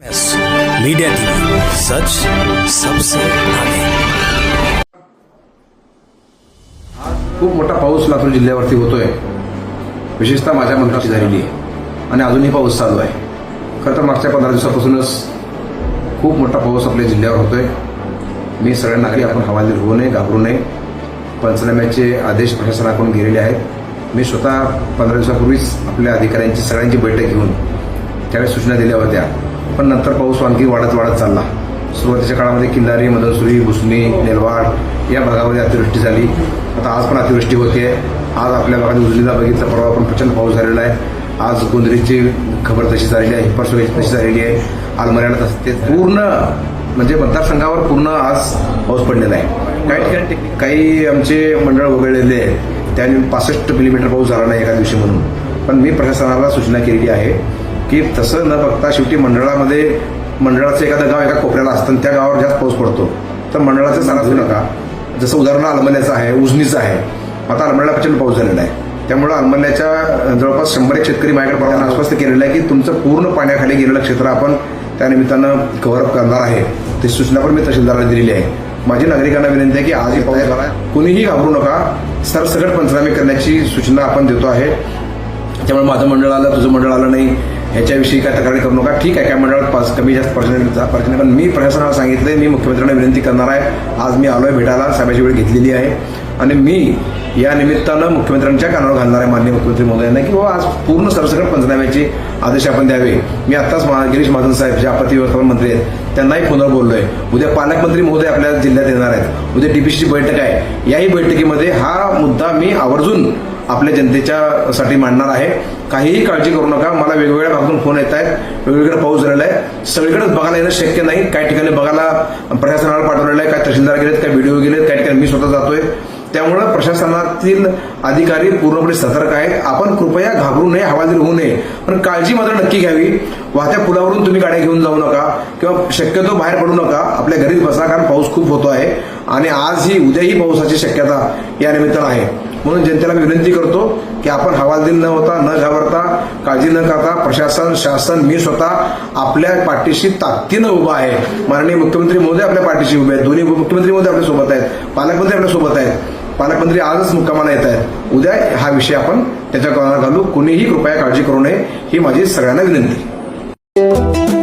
Media TV सच सबसे आगे. खूप मोठा पाऊस लातूर जिल्ह्यावरती होतोय. विशेषतः माझ्या मंत्राची झालेली आहे. आणि अजूनही पाऊस चालू आहे. खरं तर मागच्या पंधरा दिवसापासूनच खूप मोठा पाऊस आपल्या जिल्ह्यावर होतोय. मी सगळ्यांना की आपण हवालदिल होऊ नये घाबरू नये. पंचनाम्याचे आदेश प्रशासनाकडून गेलेले आहेत. मी स्वतः पंधरा दिवसापूर्वीच आपल्या अधिकाऱ्यांची सगळ्यांची बैठक घेऊन त्यावेळेस सूचना दिल्या होत्या. पण नंतर पाऊस आणखी वाढत वाढत चालला. सुरुवातीच्या काळामध्ये किल्लारी मदनसुरी भुसणी नेलवाड या भागामध्ये अतिवृष्टी झाली. आता आज पण अतिवृष्टी होते. आज आपल्या भागात उजनीला बघितलं परवा पण प्रचंड पाऊस झालेला आहे. आज गोंधळीची खबर तशी झालेली आहे हिप्परसोलीची तशी झालेली आहे. आलमऱ्याला तसं ते पूर्ण म्हणजे मतदारसंघावर पूर्ण आज पाऊस पडलेला आहे. काही ठिकाणी काही आमचे मंडळ वगळलेले आहेत. त्याने पासष्ट मिलीमीटर पाऊस झाला नाही एका दिवशी म्हणून. पण मी प्रशासनाला सूचना केलेली आहे. की तसं न बघता शेवटी मंडळामध्ये मंडळाचं एखादं गाव एका कोपऱ्याला असतं त्या गावावर जास्त पाऊस पडतो. तर मंडळाचं सारा घेऊ नका. जसं उदाहरण आलमल्याचं आहे उजनीचं आहे. आता आलमल्याला प्रचंड पाऊस झालेला आहे. त्यामुळं आलमल्याच्या जवळपास शंभर एक शेतकरी माझ्याकडे आश्वस्त केलेलं आहे की तुमचं पूर्ण पाण्याखाली गेलेलं क्षेत्र आपण त्या निमित्तानं कव्हरअप करणार आहे. ती सूचना पण मी तहसीलदाराला दिलेली आहे. माझी नागरिकांना विनंती आहे की आज पाऊस झाला. कुणीही घाबरू नका. सरसकट पंचनामे करण्याची सूचना आपण देतो आहे. त्यामुळे माझं मंडळ आलं तुझं मंडळ आलं नाही. ह्याच्याविषयी काय तक्रारी करू नका. ठीक आहे काय मंडळात पाच कमी जास्त पर्सेंट पण मी प्रशासनाला सांगितले मी मुख्यमंत्र्यांना विनंती करणार आहे. आज मी आलोय भेटायला सभेची वेळ घेतलेली आहे. आणि मी या निमित्तानं मुख्यमंत्र्यांच्या कानावर घालणार आहे माननीय मुख्यमंत्री महोदयांना की बाबा आज पूर्ण सरसकट पंचनाम्याचे आदेश आपण द्यावे. मी आत्ताच मा- गिरीश महाजन साहेब जे आपत्ती व्यवस्थापन मंत्री आहेत त्यांनाही फोनवर बोललोय. उद्या पालकमंत्री महोदय आपल्या जिल्ह्यात येणार आहेत. उद्या डीपीसीची बैठक आहे. याही बैठकीमध्ये हा मुद्दा मी आवर्जून आपल्या जनतेच्या साठी मांडणार आहे. काहीही काळजी करू नका. मला वेगवेगळ्या भागातून फोन येत आहेत. वेगवेगळे पाऊस झालेला आहे. सगळीकडेच बघायला येणं शक्य नाही. काही ठिकाणी बघायला प्रशासनाला पाठवलेलं आहे. काही तहसीलदार गेलेत काही व्हिडिओ गेलेत. काही ठिकाणी मी स्वतः जातोय. त्यामुळं प्रशासनातील अधिकारी पूर्णपणे सतर्क आहेत. आपण कृपया घाबरू नये हवालदिल होऊ नये. पण काळजी मात्र नक्की घ्यावी. वाहत्या पुलावरून तुम्ही गाड्या घेऊन जाऊ नका. किंवा शक्यतो बाहेर पडू नका. आपल्या घरीच बसा कारण पाऊस खूप होतो आहे. आणि आज ही उद्याही पावसाची शक्यता या निमित्तानं आहे. म्हणून जनतेला मी विनंती करतो की आपण हवालदिल न होता न घाबरता काळजी न करता प्रशासन शासन मी स्वतः आपल्या पाठीशी ताकदीनं उभा आहे. माननीय मुख्यमंत्री मोदी आपल्या पाठीशी उभे आहेत. दोन्ही मुख्यमंत्री मोदी आपल्यासोबत आहेत. पालकमंत्री आपल्यासोबत आहेत. पालकमंत्री आजच मुक्कामाला येत आहेत. उद्या हा विषय आपण त्याच्या कोणाला घालू. कुणीही कृपया काळजी करू नये. ही माझी सगळ्यांना विनंती.